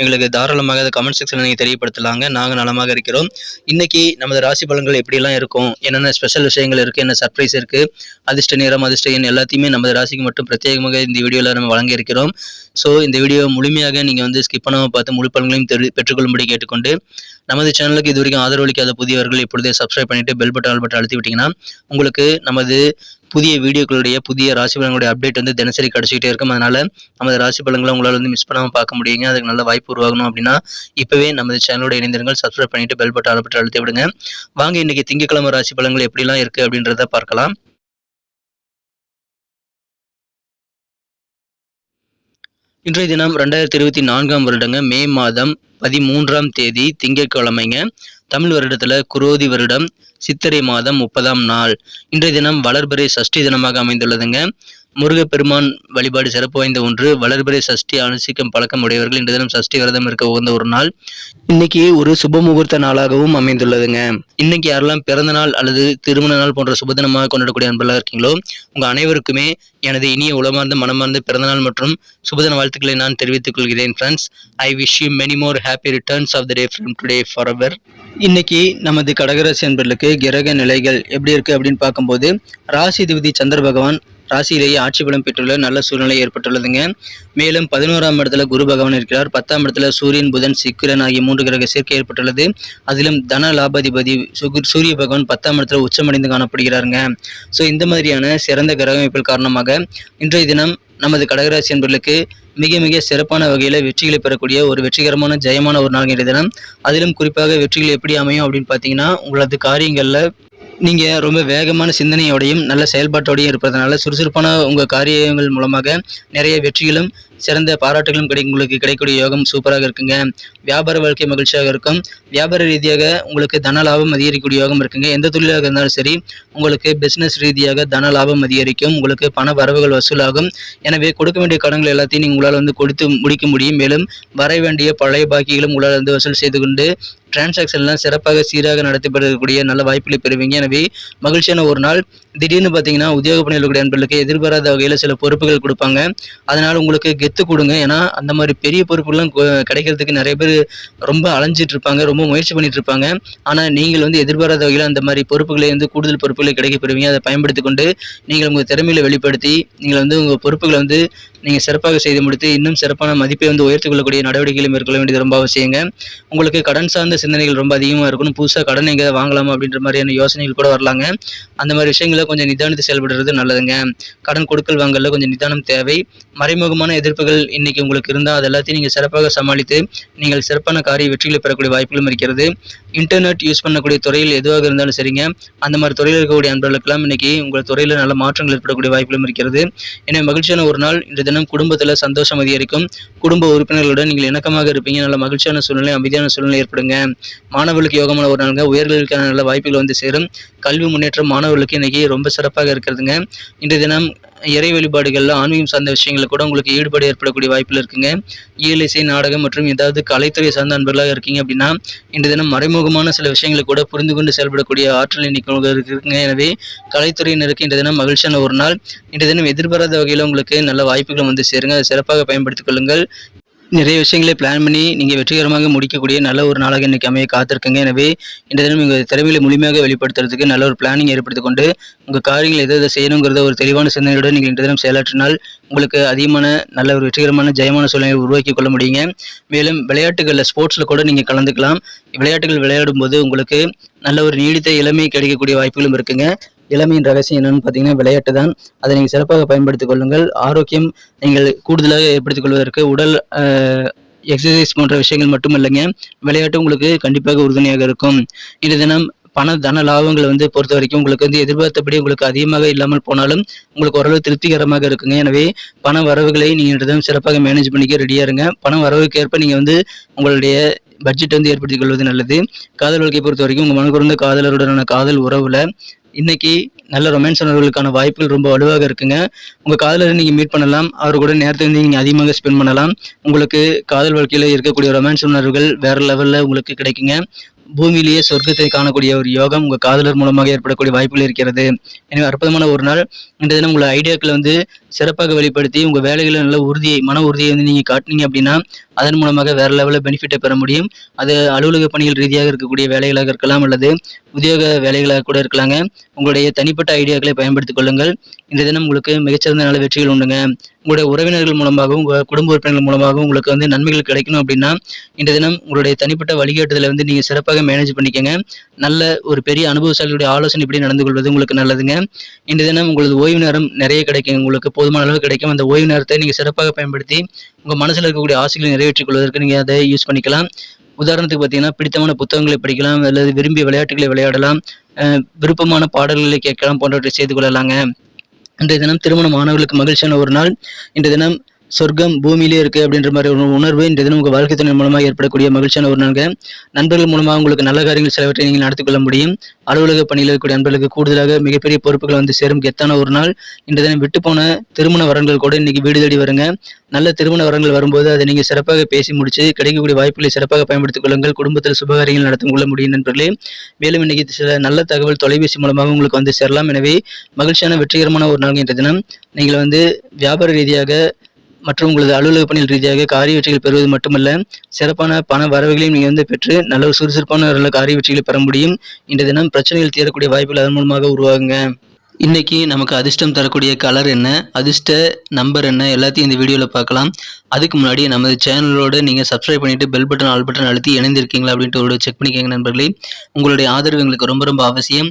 எங்களுக்கு தாராளமாக அதை கமெண்ட் செக்ஷனில் நீங்கள் தெரியப்படுத்தலாங்க. நாங்கள் நலமாக இருக்கிறோம். இன்றைக்கி நமது ராசி பலன்கள் எப்படிலாம் இருக்கும்? என்னென்ன ஸ்பெஷல் விஷயங்கள் இருக்குது என்ன சர்ப்ரைஸ் இருக்குது அதிர்ஷ்ட நேரம் அதிர்ஷ்ட எண் எல்லாத்தையுமே நமது ராசிக்கு மட்டும் பிரத்யேகமாக இந்த வீடியோவில் நம்ம வழங்கியிருக்கிறோம் ஸோ இந்த வீடியோ முழுமையாக நீங்கள் வந்து ஸ்கிப் பண்ணாமல் பார்த்து முழு பலன்களையும் தெரி பெற்றுக்கொள்ளும்படி கேட்டுக்கொண்டு நமது சேனலுக்கு இது வரைக்கும் ஆதரவளிக்காத புதியவர்கள் இப்பொழுதே சப்ஸ்கிரைப் பண்ணிட்டு பெல் பட்டன் ஆல் பட்டன் அழுத்தி விட்டிங்கன்னா உங்களுக்கு நமது புதிய வீடியோக்களுடைய புதிய ராசி பலன்களுடைய அப்டேட் வந்து தினசரி கிடச்சிக்கிட்டே இருக்கும். அதனால நமது ராசி பலன்களை உங்களால் வந்து மிஸ் பண்ணாமல் பார்க்க முடியுங்க. அதுக்கு நல்ல வாய்ப்பு உருவாகணும் அப்படின்னா இப்போவே நமது சேனலோட இணைந்திருங்கள். சப்ஸ்கிரைப் பண்ணிட்டு பெல் பட்டன் ஆல் அழுத்தி விடுங்க. வாங்க இன்னைக்கு திங்கக்கிழமை ராசி பலன்கள் எப்படிலாம் இருக்குது அப்படின்றத பார்க்கலாம். இன்றைய தினம் ரெண்டாயிரத்தி இருபத்தி நான்காம் வருடங்க மே மாதம் பதிமூன்றாம் தேதி திங்கட்கிழமைங்க. தமிழ் வருடத்துல குரோதி வருடம். சித்திரை மாதம் முப்பதாம் நாள். இன்றைய தினம் வளர்பிறை சஷ்டி தினமாக அமைந்துள்ளதுங்க. முருகப்பெருமான் வழிபாடு சிறப்பு வாய்ந்த ஒன்று. வளர்பிறை சஷ்டி அனுசிக்கும் பழக்கம் உடையவர்கள் இன்று தினம் சஷ்டி விரதம் இருக்க உகந்த ஒரு நாள். இன்னைக்கு ஒரு சுப முகூர்த்த நாளாகவும் அமைந்துள்ளதுங்க. இன்னைக்கு யாரெல்லாம் பிறந்த நாள் அல்லது திருமண நாள் போன்ற சுப தினமாக கொண்டாடக்கூடிய அன்பெல்லாம் இருக்கீங்களோ உங்க அனைவருக்குமே எனது இனிய உளமார்ந்த மனமார்ந்த பிறந்தநாள் மற்றும் சுபதின வாழ்த்துக்களை நான் தெரிவித்துக் கொள்கிறேன் friends I wish you many more happy returns of the day from today forever இன்னைக்கு நமது கடகராசி அன்பர்களுக்கு கிரக நிலைகள் எப்படி இருக்கு அப்படின்னு பார்க்கும்போது ராசி திபதி சந்திர பகவான் ராசியிலேயே ஆட்சி பலம் பெற்றுள்ள நல்ல சூழ்நிலை ஏற்பட்டுள்ளதுங்க. மேலும் பதினோராம் இடத்துல குரு பகவான் இருக்கிறார். பத்தாம் இடத்துல சூரியன் புதன் சிக்கிரன் ஆகிய மூன்று கிரக சேர்க்கை ஏற்பட்டுள்ளது. அதிலும் தன லாபாதிபதி சூரிய பகவான் பத்தாம் இடத்துல உச்சமடைந்து காணப்படுகிறாருங்க. ஸோ இந்த மாதிரியான சிறந்த கிரக அமைப்பில் காரணமாக இன்றைய தினம் நமது கடகராசி என்பர்களுக்கு மிக மிக சிறப்பான வகையில் வெற்றிகளை பெறக்கூடிய ஒரு வெற்றிகரமான ஜெயமான ஒரு நாள் தினம். அதிலும் குறிப்பாக வெற்றிகள் எப்படி அமையும் அப்படின்னு பார்த்தீங்கன்னா உங்களது காரியங்களில் நீங்கள் ரொம்ப வேகமான சிந்தனையோடையும் நல்ல செயல்பாட்டோடையும் இருப்பதனால சுறுசுறுப்பான உங்கள் காரியங்கள் மூலமாக நிறைய வெற்றிகளும் சிறந்த பாராட்டுகளும் கிடைக்கும். உங்களுக்கு கிடைக்கக்கூடிய யோகம் சூப்பராக இருக்குங்க. வியாபார வாழ்க்கை மகிழ்ச்சியாக இருக்கும். வியாபார ரீதியாக உங்களுக்கு தன லாபம் அதிகரிக்கக்கூடிய யோகம் இருக்குங்க. எந்த தொழிலாக இருந்தாலும் சரி உங்களுக்கு பிஸ்னஸ் ரீதியாக தன லாபம் அதிகரிக்கும். உங்களுக்கு பண வரவுகள் வசூலாகும். எனவே கொடுக்க வேண்டிய கடன்கள் எல்லாத்தையும் நீங்கள் உங்களால் வந்து கொடுத்து முடிக்க முடியும். மேலும் வர வேண்டிய பழைய பாக்கிகளும் உங்களால் வந்து வசூல் செய்து கொண்டு டிரான்சாக்ஷன்லாம் சிறப்பாக சீராக நடத்தப்படக்கூடிய நல்ல வாய்ப்புகளை பெறுவீங்க. எனவே மகிழ்ச்சியான ஒரு நாள். திடீர்னு பார்த்தீங்கன்னா உத்தியோக பணியில் இருக்கக்கூடிய நண்பர்களுக்கு எதிர்பாராத வகையில் சில பொறுப்புகள் கொடுப்பாங்க. அதனால் உங்களுக்கு கெத்து கொடுங்க ஏன்னா அந்த மாதிரி பெரிய பொறுப்புகள்லாம் கிடைக்கிறதுக்கு நிறைய பேர் ரொம்ப அலைஞ்சிட்டு இருப்பாங்க ரொம்ப முயற்சி பண்ணிட்டு இருப்பாங்க ஆனால் நீங்கள் வந்து எதிர்பாராத வகையில் அந்த மாதிரி பொறுப்புகளை வந்து கூடுதல் பொறுப்புகளை கிடைக்கப்பெறுவீங்க அதை பயன்படுத்தி கொண்டு நீங்கள் உங்கள் திறமையில வெளிப்படுத்தி நீங்கள் வந்து உங்கள் பொறுப்புகளை வந்து நீங்கள் சிறப்பாக செய்து முடித்து இன்னும் சிறப்பான மதிப்பை வந்து உயர்த்தி கொள்ளக்கூடிய நடவடிக்கைகளை மேற்கொள்ள வேண்டியது ரொம்ப அவசியங்க. உங்களுக்கு கடன் சார்ந்த சிந்தனைகள் ரொம்ப அதிகமாக இருக்கணும். புதுசாக கடன் எங்கே வாங்கலாமா அப்படின்ற மாதிரியான யோசனைகள் கூட வரலாங்க. அந்த மாதிரி விஷயங்களை கொஞ்சம் நிதானித்து செயல்படுறது நல்லதுங்க. கடன் கொடுக்கல் வாங்கல கொஞ்சம் நிதானம் தேவை. மறைமுகமான எதிர்ப்புகள் இன்னைக்கு உங்களுக்கு இருந்தால் அது எல்லாத்தையும் நீங்கள் சிறப்பாக சமாளித்து நீங்கள் சிறப்பான காரிய வெற்றிகளை பெறக்கூடிய வாய்ப்புகளும் இருக்கிறது. இன்டர்நெட் யூஸ் பண்ணக்கூடிய துறையில் எதுவாக இருந்தாலும் சரிங்க. அந்த மாதிரி துறையில் இருக்கக்கூடிய அன்பர்களுக்கெல்லாம் இன்றைக்கி உங்கள் துறையில் நல்ல மாற்றங்கள் ஏற்படக்கூடிய வாய்ப்புகளும் இருக்கிறது. எனவே மகிழ்ச்சியான ஒரு நாள். இன்றைய தினம் குடும்பத்தில் சந்தோஷம் அதிகரிக்கும். குடும்ப உறுப்பினர்களுடன் நீங்கள் இணக்கமாக இருப்பீங்க. நல்ல மகிழ்ச்சியான சூழ்நிலை அமைதியான சூழ்நிலை ஏற்படுங்க. மாணவர்களுக்கு யோகமான ஒரு நாளுங்க. உயர்கல்விக்கான நல்ல வாய்ப்புகள் வந்து சேரும். கல்வி முன்னேற்றம் மாணவர்களுக்கு இன்னைக்கு ரொம்ப சிறப்பாக இருக்கிறதுங்க. இன்றைய தினம் இறை வழிபாடுகளில் ஆன்மீகம் சார்ந்த விஷயங்களில் கூட உங்களுக்கு ஈடுபாடு ஏற்படக்கூடிய வாய்ப்பில் இருக்குங்க. இயல் இசை நாடகம் மற்றும் ஏதாவது கலைத்துறை சார்ந்த அன்பர்களாக இருக்கீங்க அப்படின்னா இன்று தினம் மறைமுகமான சில விஷயங்களை கூட புரிந்து கொண்டு செயல்படக்கூடிய ஆற்றல் இன்னைக்கு இருக்குங்க. எனவே கலைத்துறையினருக்கு இன்று தினம் மகிழ்ச்சியான ஒரு நாள். இன்று தினம் எதிர்பாராத வகையில் உங்களுக்கு நல்ல வாய்ப்புகள் வந்து சேருங்க. அதை சிறப்பாக பயன்படுத்திக் கொள்ளுங்கள். நிறைய விஷயங்களை பிளான் பண்ணி நீங்கள் வெற்றிகரமாக முடிக்கக்கூடிய நல்ல ஒரு நாளாக இன்றைக்கி அமைய காத்திருக்குங்க. எனவே இந்த தினம் உங்கள் திறமையில முழுமையாக வெளிப்படுத்துறதுக்கு நல்ல ஒரு பிளானிங் ஏற்படுத்தி கொண்டு உங்கள் காரியங்கள் எதை எதை செய்யணுங்கிறத ஒரு தெளிவான சிந்தனையுடன் நீங்கள் இந்த தினம் செயலாற்றினால் உங்களுக்கு அதிகமான நல்ல ஒரு வெற்றிகரமான ஜெயமான சூழ்நிலையை உருவாக்கி கொள்ள முடியுங்க. மேலும் விளையாட்டுகளில் ஸ்போர்ட்ஸில் கூட நீங்கள் கலந்துக்கலாம். விளையாட்டுகள் விளையாடும் போது உங்களுக்கு நல்ல ஒரு நீடித்த இளமை கிடைக்கக்கூடிய வாய்ப்புகளும் இருக்குங்க. இளமையின் ரகசியம் என்னன்னு பார்த்தீங்கன்னா விளையாட்டு தான். அதை நீங்கள் சிறப்பாக பயன்படுத்திக் கொள்ளுங்கள். ஆரோக்கியம் நீங்கள் கூடுதலாக ஏற்படுத்திக் கொள்வதற்கு உடல் எக்ஸசைஸ் போன்ற விஷயங்கள் மட்டும் இல்லைங்க விளையாட்டு உங்களுக்கு கண்டிப்பாக உறுதுணையாக இருக்கும். இந்த தினம் பண தன லாபங்களை வந்து பொறுத்த வரைக்கும் உங்களுக்கு வந்து எதிர்பார்த்தபடி உங்களுக்கு அதிகமாக இல்லாமல் போனாலும் உங்களுக்கு ஓரளவு திருப்திகரமாக இருக்குங்க. எனவே பண வரவுகளை நீங்கள் சிறப்பாக மேனேஜ் பண்ணிக்க ரெடியாக இருங்க. பண வரவுக்கு ஏற்ப நீங்கள் வந்து உங்களுடைய பட்ஜெட் வந்து ஏற்படுத்திக் கொள்வது நல்லது. காதல் வாழ்க்கையை பொறுத்த வரைக்கும் உங்கள் மனக்குறந்த காதலருடனான காதல் உறவில் இன்னைக்கு நல்ல ரொமான்ஸ் உணர்வுகளுக்கான வாய்ப்புகள் ரொம்ப வலுவாக இருக்குங்க. உங்கள் காதலரை நீங்கள் மீட் பண்ணலாம். அவர் கூட நேரத்தை வந்து நீங்கள் அதிகமாக ஸ்பெண்ட் பண்ணலாம். உங்களுக்கு காதல் வாழ்க்கையில் இருக்கக்கூடிய ரொமான்ஸ் உணர்வுகள் வேறு லெவலில் உங்களுக்கு கிடைக்குங்க. பூமியிலேயே சொர்க்கத்தை காணக்கூடிய ஒரு யோகம் உங்கள் காதலர் மூலமாக ஏற்படக்கூடிய வாய்ப்புகள் இருக்கிறது. எனவே அற்புதமான ஒரு நாள். இந்த தினம் உங்களை ஐடியாக்களை வந்து சிறப்பாக வெளிப்படுத்தி உங்கள் வேலைகளில் நல்ல உறுதியை மன உறுதியை வந்து நீங்கள் காட்டினீங்க அப்படின்னா அதன் மூலமாக வேறு லெவலில் பெனிஃபிட்டை பெற முடியும். அது அலுவலக பணிகள் ரீதியாக இருக்கக்கூடிய வேலைகளாக இருக்கலாம் அல்லது உத்தியோக வேலைகளாக கூட இருக்கலாங்க. உங்களுடைய தனிப்பட்ட ஐடியாக்களை பயன்படுத்திக் கொள்ளுங்கள். இந்த தினம் உங்களுக்கு மிகச்சிறந்த நல்ல வெற்றிகள் உண்டுங்க. உங்களுடைய உறவினர்கள் மூலமாகவும் உங்கள் குடும்ப உறுப்பினர்கள் மூலமாகவும் உங்களுக்கு வந்து நன்மைகள் கிடைக்கணும் அப்படின்னா இந்த தினம் உங்களுடைய தனிப்பட்ட வழிகாட்டுதலை வந்து நீங்கள் சிறப்பாக மேனேஜ் பண்ணிக்கங்க. நல்ல ஒரு பெரிய அனுபவசாலியுடைய ஆலோசனை இப்படி நடந்து கொள்வது உங்களுக்கு நல்லதுங்க. இந்த தினம் உங்களது ஓய்வு நேரம் நிறைய கிடைக்கும் உங்களுக்கு போதுமான அளவு கிடைக்கும். அந்த ஓய்வு நேரத்தை நீங்கள் சிறப்பாக பயன்படுத்தி உங்கள் மனசில் இருக்கக்கூடிய ஆசைகளை நிறைய கொள்வதற்கு நீங்கள் அதை யூஸ் பண்ணிக்கலாம். உதாரணத்துக்கு பார்த்தீங்கன்னா பிடித்தமான புத்தகங்களை படிக்கலாம் அல்லது விரும்பிய விளையாட்டுகளை விளையாடலாம் அஹ் விருப்பமான பாடல்களை கேட்கலாம் போன்றவற்றை செய்து கொள்ளலாங்க. இன்றைய தினம் திருமண மாணவர்களுக்கு மகிழ்ச்சியான ஒரு நாள். இன்றைய தினம் சொர்க்கம் பூமியிலே இருக்கு அப்படின்ற மாதிரி ஒரு உணர்வு இந்த தினம் உங்கள் வாழ்க்கை துணை மூலமாக ஏற்படக்கூடிய மகிழ்ச்சியான ஒரு நாள்ங்க. நண்பர்கள் மூலமாக உங்களுக்கு நல்ல காரியங்கள் சிலவற்றை நீங்கள் நடத்திக்கொள்ள முடியும். அலுவலக பணியில் இருக்கக்கூடிய நண்பர்களுக்கு கூடுதலாக மிகப்பெரிய பொறுப்புகள் வந்து சேரும். கெத்தான ஒரு நாள். இந்த தினம் விட்டு போன திருமண வரங்கள் கூட இன்னைக்கு வீடு தேடி வருங்க. நல்ல திருமண வரங்கள் வரும்போது அதை நீங்கள் சிறப்பாக பேசி முடிச்சு கிடைக்கக்கூடிய வாய்ப்புகளை சிறப்பாக பயன்படுத்திக் கொள்ளுங்கள். குடும்பத்தில் சுபகாரியங்கள் நடத்தி கொள்ள முடியும் நண்பர்களே. மேலும் இன்னைக்கு சில நல்ல தகவல் தொலைபேசி மூலமாக உங்களுக்கு வந்து சேரலாம். எனவே மகிழ்ச்சியான வெற்றிகரமான ஒரு நாள் என்ற தினம். நீங்கள் வந்து வியாபார ரீதியாக மற்றும் உங்களது அலுவலக பணியில் ரீதியாக காரிய வெற்றிகள் பெறுவது மட்டுமல்ல சிறப்பான பண வரவுகளையும் நீங்கள் வந்து பெற்று நல்ல ஒரு சுறுசுறுப்பான காரிய வெற்றிகளை பெற முடியும். இந்த தினம் பிரச்சனைகள் தீரக்கூடிய வாய்ப்புகள் அதன் மூலமாக உருவாகுங்க. இன்னைக்கு நமக்கு அதிர்ஷ்டம் தரக்கூடிய கலர் என்ன அதிர்ஷ்ட நம்பர் என்ன எல்லாத்தையும் இந்த வீடியோவில் பார்க்கலாம். அதுக்கு முன்னாடி நமது சேனலோடு நீங்கள் சப்ஸ்கிரைப் பண்ணிவிட்டு பெல் பட்டன் ஆல் பட்டன் அழுத்தி இணைந்திருக்கீங்களா அப்படின்ட்டு ஒரு செக் பண்ணிக்கோங்க நண்பர்களே. உங்களுடைய ஆதரவு எங்களுக்கு ரொம்ப ரொம்ப அவசியம்.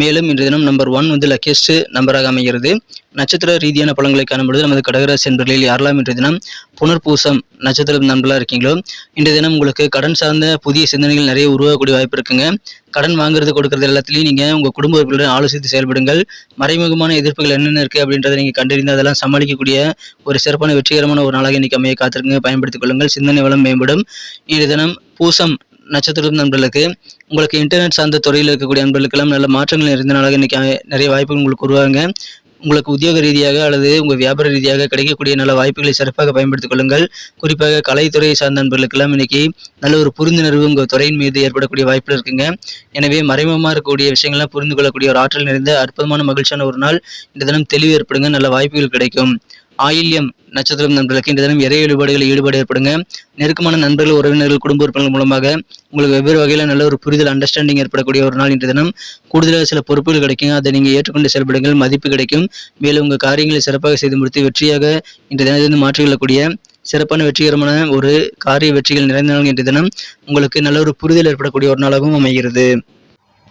மேலும் இன்றைய தினம் நம்பர் ஒன் வந்து லக்கியஸ்ட் நம்பராக அமைகிறது. நட்சத்திர ரீதியான பழங்களை காணும்பொழுது நமது கடகராசி என்பர்களில் யாரெல்லாம் இன்றைய தினம் புனர்பூசம் நட்சத்திர நண்பர்களாக இருக்கீங்களோ இன்றைய தினம் உங்களுக்கு கடன் சார்ந்த புதிய சிந்தனைகள் நிறைய உருவாகக்கூடிய வாய்ப்பு இருக்குங்க. கடன் வாங்குறது கொடுக்கறது எல்லாத்துலேயும் நீங்கள் உங்கள் குடும்ப உறுப்பினருடன் ஆலோசித்து செயல்படுங்கள். மறைமுகமான எதிர்ப்புகள் என்னென்ன இருக்குது அப்படின்றத நீங்கள் கண்டறிந்து அதெல்லாம் சமாளிக்கக்கூடிய ஒரு சிறப்பான வெற்றிகரமான ஒரு நாளாக இன்னைக்கு அமைய காத்திருக்குங்க. பயன்படுத்திக் கொள்ளுங்கள். சிந்தனை வளம் மேம்படும். இன்றைய தினம் பூசம் நட்சத்திரம் நண்பர்களுக்கு உங்களுக்கு இன்டர்நெட் சார்ந்த துறையில் இருக்கக்கூடிய நண்பர்களுக்கெல்லாம் நல்ல மாற்றங்கள் நிறைந்த நாளாக நிறைய வாய்ப்புகள் உங்களுக்கு உருவாங்க உங்களுக்கு உத்தியோக ரீதியாக அல்லது உங்கள் வியாபார ரீதியாக கிடைக்கக்கூடிய நல்ல வாய்ப்புகளை சிறப்பாக பயன்படுத்திக் கொள்ளுங்கள். குறிப்பாக கலைத்துறையை சார்ந்த நண்பர்களுக்கெல்லாம் இன்னைக்கு நல்ல ஒரு புரிந்துணர்வு உங்கள் துறையின் மீது ஏற்படக்கூடிய வாய்ப்புகள் இருக்குங்க. எனவே மறைமுகமாக இருக்கக்கூடிய விஷயங்கள்லாம் புரிந்து கொள்ளக்கூடிய ஒரு ஆற்றல் நிறைந்த அற்புதமான மகிழ்ச்சியான ஒரு நாள். இந்த தினம் தெளிவு ஏற்படுங்க நல்ல வாய்ப்புகள் கிடைக்கும். ஆயில்யம் நட்சத்திரம் நண்பர்களுக்கு இந்த தினம் இறை வழிபாடுகளில் ஈடுபாடு ஏற்படுங்க. நெருக்கமான நண்பர்கள் உறவினர்கள் குடும்ப உறுப்பினர்கள் மூலமாக உங்களுக்கு வெவ்வேறு வகையில் நல்ல ஒரு புரிதல் அண்டர்ஸ்டாண்டிங் ஏற்படக்கூடிய ஒரு நாள் இன்றைய தினம். கூடுதலாக சில பொறுப்புகள் கிடைக்கும் அதை நீங்கள் ஏற்றுக்கொண்டு செயல்படுங்கள். மதிப்பு கிடைக்கும். மேலும் உங்கள் காரியங்களை சிறப்பாக செய்து முடித்து வெற்றியாக இன்றைய தினத்திலிருந்து மாற்றிக்கொள்ளக்கூடிய சிறப்பான வெற்றிகரமான ஒரு காரிய வெற்றிகள் நிறைந்த நாள் இன்றைய தினம். உங்களுக்கு நல்ல ஒரு புரிதல் ஏற்படக்கூடிய ஒரு நாளாகவும் அமைகிறது.